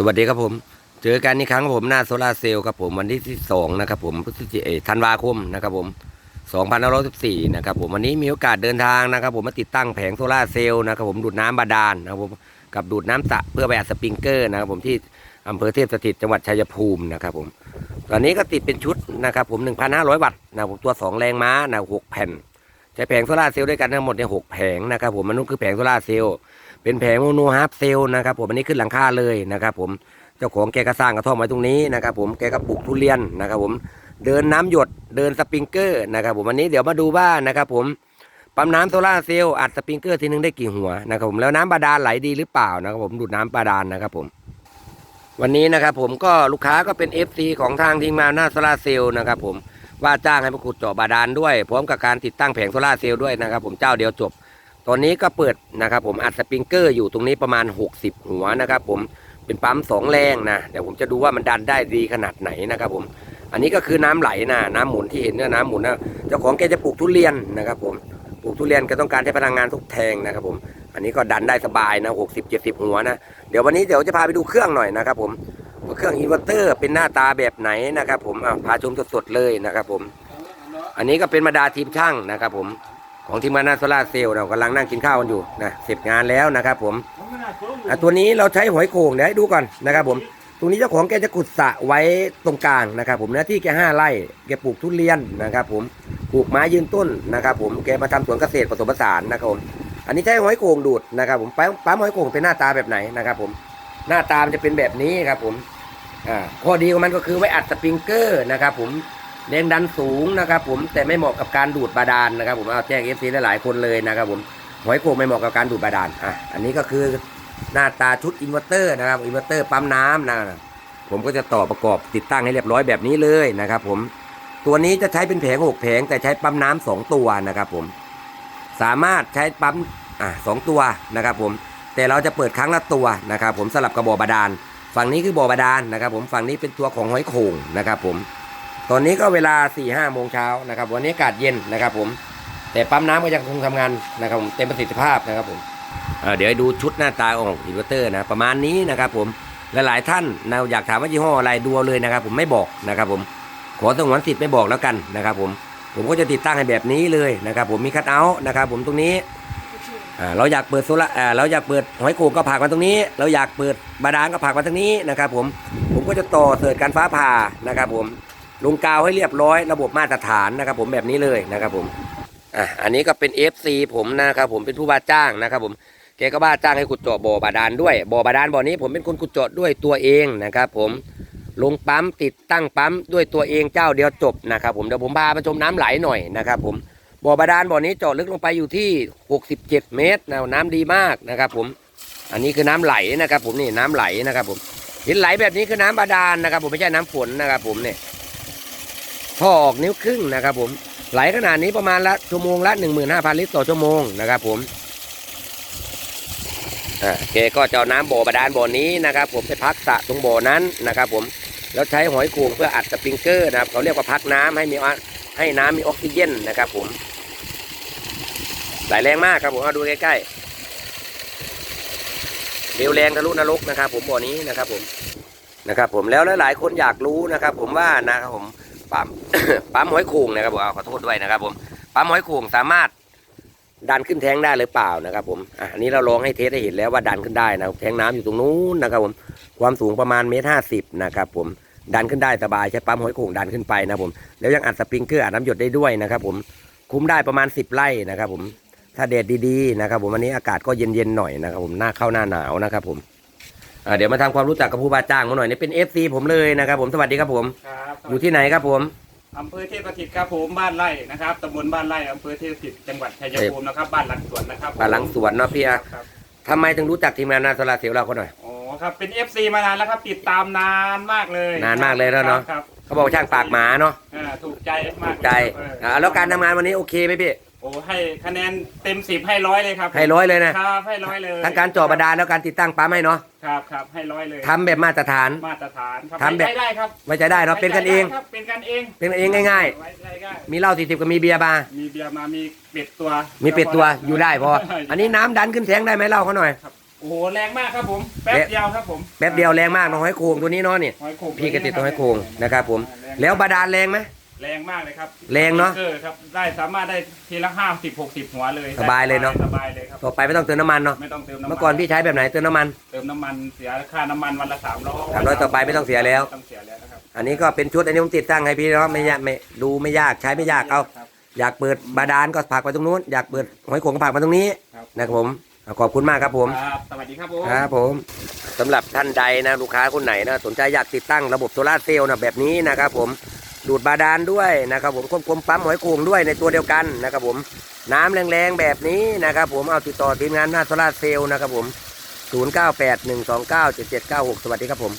สวัสดีครับผม เจอกันอีกครั้งผมหน้าโซลาเซลล์ครับผมวันที่ที่สองนะครับผมพฤศจิเอ่อธันวาคมนะครับผม2514นะครับผมวันนี้มีโอกาสเดินทางนะครับ ผมมาติดตั้งแผงโซลาเซลล์นะครับผมดูดน้ำบาดาลนะครับผมกับดูดน้ำสระเพื่อไปอัดสปริงเกอร์นะครับผมที่อำเภอเทพสถิตจังหวัดชัยภูมินะครับผมตอนนี้ก็ติดเป็นชุดนะครับผม 1,500 วัตต์นะครับผมตัว 2 แรงม้านะหกแผ่น ใช้แผงโซลาเซลล์ด้วยกันทั้งหมดเนี่ยหกแผงนะครับผมมันนู้นคือแผงโซลาเซลล์ เป็นแผงโมโนฮาร์ฟเซลนะครับผมอันนี้ขึ้นหลังคาเลยนะครับผมเจ้าของแกก็สร้างกระท่อมไว้ตรงนี้นะครับผมแกก็ปลูกทุเรียนนะครับผมเดินน้ำหยดเดินสปริงเกอร์นะครับผมวันนี้เดี๋ยวมาดูว่านะครับผมปั๊มน้ำโซล่าเซลล์อัดสปริงเกอร์ทีนึงได้กี่หัวนะครับผมแล้วน้ำบาดาลไหลดีหรือเปล่านะครับผมดูดน้ำบาดาลนะครับผมวันนี้นะครับผมก็ลูกค้าก็เป็น FC ของทางทีมงานหน้าโซล่าเซลล์นะครับผมว่าจ้างให้มาขุดเจาะบาดาลด้วยพร้อมกับการติดตั้งแผงโซล่าเซลล์ด้วยนะครับผมเจ้าเดียวจบ ตอนนี้ก็เปิดนะครับผมอัดสปริงเกอร์อยู่ตรงนี้ประมาณ 60 หัวนะครับผมเป็นปั๊มสองแรงนะเดี๋ยวผมจะดูว่ามันดันได้ดีขนาดไหนนะครับผมอันนี้ก็คือน้ำไหลนะน้ำหมุนที่เห็นเนี่ยน้ำหมุนนะเจ้าของแกจะปลูกทุเรียนนะครับผมปลูกทุเรียนก็ต้องการใช้พลังงานทุกแทงนะครับผมอันนี้ก็ดันได้สบายนะหกสิบเจ็ดสิบหัวนะเดี๋ยววันนี้เดี๋ยวจะพาไปดูเครื่องหน่อยนะครับผมเครื่องอินเวอร์เตอร์เป็นหน้าตาแบบไหนนะครับผมอะพาชมสดๆเลยนะครับผมอันนี้ก็เป็นบรรดาทีมช่างนะครับผม ของทีมงานนาโซลาร์เซลล์เรากำลังนั่งกินข้าวกันอยู่นะเสร็จงานแล้วนะครับผมอะตัวนี้เราใช้หอยโข่งเดี๋ยวให้ดูก่อนนะครับผมตรงนี้เจ้าของแกจะขุดสระไว้ตรงกลางนะครับ ผมเนื้อที่แกห้าไร่แกปลูกทุเรียนนะครับ ผมปลูกไม้ยืนต้นนะครับ ผมแกมาทำสวนเกษตรผสมผสานนะครับผมอันนี้ใช้หอยโข่งดูดนะครับผมปั๊มปั๊มหอยโข่งเป็นหน้าตาแบบไหนนะครับ ผมหน้าตามันจะเป็นแบบนี้ครับ ผมอ่าข้อดีของมันก็คือไว้อัดสปริงเกอร์นะครับ ผม แรงดันสูงนะครับ ผมแต่ไม่เหมาะกับการดูดบาดาลนะครับ ผมเอาแจ้งเอฟซีหลายคนเลยนะครับ ผมหอยโขงไม่เหมาะกับการดูดบาดาลอะอันนี้ก็คือหน้าตาชุดอินเวอร์เตอร์นะครับอินเวอร์เตอร์ปั๊มน้ำนะผมก็จะต่อประกอบติดตั้งให้เรียบร้อยแบบนี้เลยนะครับ ผมตัวนี้จะใช้เป็นแผงหกแผงแต่ใช้ปั๊มน้ำสองตัวนะครับ ผม สามารถใช้ปั๊มอะสองตัวนะครับ ผมแต่เราจะเปิดครั้งละตัวนะครับ ผมสลับกับบ่อบาดาล ฝั่งนี้คือบ่อบาดาลนะครับ ผมฝั่งนี้เป็นตัวของหอยโข่งนะครับ ผม ตอนนี้ก็เวลา4ี่ห้าโมงเช้านะครับ วันนี้อากาศเย็นนะครับ ผม แต่ปั๊มน้ำก็ยังคงทำงานนะครับผมเต็มประสิทธิภาพนะครับผมเเดี๋ยวดูชุดหน้าตาของอินเวอร์เตอร์นะประมาณนี้นะครับ ผมและหลายท่านนะอยากถามว่ายี่ห้ออะไรดูเลยนะครับ ผมไม่บอกนะครับ ผมขอสงวนสิทธิ์ไม่บอกแล้วกันนะครับ ผมผมก็จะติดตั้งให้แบบนี้เลยนะครับ ผมมีคัทเอาท์นะครับ ผมตรงนี้เราอยากเปิดโซล่าเราอยากเปิดหอยโขงก็ผักมาตรงนี้ เราอยากเปิดบาดาลก็ผักมาตรงนี้นะครับ ผมผมก็จะต่อเสิร์ชการฟ้าผ่านะครับ ผม ลงกาวให้เรียบร้อยระบบมาตรฐานนะครับ ผมแบบนี้เลยนะครับ ผมอะอันนี้ก็เป็น FC ผมนะครับ ผมเป็นผู้ว่าจ้างนะครับ ผมแกก็บ้าจ้างให้ขุดเจาะบ่อบาดาลด้วยบ่อบาดาลบ่อนี้ผมเป็นคนขุดเจาะด้วยตัวเองนะครับ ผมลงปั๊มติดตั้งปั๊มด้วยตัวเองเจ้าเดียวจบนะครับ ผมเดี๋ยวผมพามาชมน้ำไหลหน่อยนะครับ ผมบ่อบาดาลบ่อนี้เจาะลึกลงไปอยู่ที่ 67 เมตรนะน้ำดีมากนะครับ ผม อันนี้คือน้ำไหลนะครับ ผมนี่น้ำไหลนะครับ ผมเห็นไหลแบบนี้คือน้ำบาดาลนะครับ ผมไม่ใช่น้ำฝนนะครับ ผมเนี่ย ท่อออกนิ้วครึ่งนะครับผมไหลขนาดนี้ประมาณละชั่วโมงละ 15,000 ลิตรต่อชั่วโมงนะครับผมอ่าแกก็จะเอาน้ำบ่อบาดาลบ่อนี้นะครับ ผมไปพักสะตรงบ่อนั้นนะครับ ผมแล้วใช้หอยโข่งเพื่ออัดสปริงเกอร์นะครับเขาเรียกว่าพักน้ำให้มีให้น้ำมีออกซิเจนนะครับ ผมไหลแรงมากครับผมเอาดูใกล้ๆเร็วแรงทะลุนรกนะครับ ผมบ่อนี้นะครับ ผมนะครับ ผมแล้วหลายๆคนอยากรู้นะครับ ผมว่านะครับผม ปั๊มปั๊มหอยโข่งนะครับผมขอโทษด้วยนะครับ ผมปั๊มหอยโข่งสามารถดันขึ้นแทงได้หรือเปล่านะครับ ผมอันนี้เราลองให้เทสให้เห็นแล้วว่าดันขึ้นได้นะครับแทงน้ำอยู่ตรงนู้นนะครับ ผมความสูงประมาณเมตรห้าสิบนะครับ ผมดันขึ้นได้สบายใช้ปั๊มหอยโข่งดันขึ้นไปนะครับผมแล้วยังอัดสปริงเกอร์อัดน้ำหยดได้ด้วยนะครับ ผมคุ้มได้ประมาณ10ไร่นะครับ ผมถ้าแดดดีๆนะครับ ผมวันนี้อากาศก็เย็นๆหน่อยนะครับ ผมหน้าเข้าหน้าหนาวนะครับ ผม อะเดี๋ยวมาทำความรู้จักกับผู้บาจ้างมาหน่อยนี่เป็น FC ผมเลยนะครับผมสวัสดีครับผม ครับอยู่ที่ไหนครับผม อำเภอเทพสถิตครับผมบ้านไร่นะครับตำบลบ้านไร่อำเภอเทพสถิตจังหวัดชัยภูมินะครับบ้านหลังสวนนะครับผมบ้านหลังสวนเนาะพี่คอะรับครับทำไมถึงรู้จักทีมงานนาโซลาร์เซลล์เราคนหน่อย อ๋อครับเป็น FC มานานแล้วครับ ติดตามนานมากเลยนานมากเลยแล้วเนอะครับเขาบอกว่าช่างปากหมาเนาะอ่าถูกใจมากใจเอออ่าแล้วการทำงานวันนี้โอเคไหมพี่ โอ้ให้คะแนนเต็มสิบให้ร้อยเลยครับให้ร้อยเลยนะ ครับให้ร้อยเลยทั้งการเจาะบาดาลแล้วการติดตั้งปั๊มให้เนาะครับครับให้ร้อยเลยทำแบบมาตรฐาน มาตรฐานครับทำแบบไว้ใจได้ครับไว้ใจได้เนาะเป็นกันเองไว้ใจได้ครับเป็นกันเองเป็นกันเองง่าย ไว้ใจได้ๆ มีเหล้าสี่สิบกับมีเบียร์บาร์มีเบียร์มามีเป็ดตัวมีเป็ดตัวอยู่ได้พอ อันนี้น้ำดันขึ้นแทงได้ไหมเล่าเขาหน่อย ครับโอ้โหแรงมากครับผมแป๊บเดียวครับผมแป๊บเดียวแรงมากน้องหอยโขงตัวนี้เนาะนี่หอยโขงพี่ก็ติดน้องหอยโขงนะครับผมแรงแล้วบาดาลแรงไหม แรงมากเลยครับแรงเนอะสปงกอครับได้สามารถได้ทีละห้าสิบหกสิบหัวเลยสบายเลยเนอะ สบายเลยครับต่อไปไม่ต้องเติมน้ำมันเนาะไม่ต้องเติมน้ำมันเมื่อก่อนพี่ใช้แบบไหนเติมน้ำมัน เติมน้ำมันเสียค่าน้ำมันวันละสามร้อยสามร้อยต่อไปไม่ต้องเสียแล้วต้องเสียแล้วนะครับอันนี้ก็เป็นชุดอันนี้ผมติดตั้งให้พี่เนาะไม่ยากไม่ดูไม่ยากใช้ไม่ยากเอาครับ อยากเปิดบาดาลก็ผลักไปตรงนู้นอยากเปิดหอยโขงก็ผลักมาตรงนี้ครับ นะครับผมเอาขอบคุณมากครับผม ครับสวัสดีครับผม ครับผมสำหรับท่านใดนะลูกค้าคนไหนนะสนใจอยากติดตั้งระบบโซลาร์เซลล์นะแบบนี้นะครับผม ดูดบาดาลด้วยนะครับผมควบคุมปั๊มหอยโขงด้วยในตัวเดียวกันนะครับผมน้ำแรงๆแบบนี้นะครับผมเอาติดต่อทีมงานหน้าโซลาร์เซลล์นะครับผม 0981297796 สวัสดีครับผม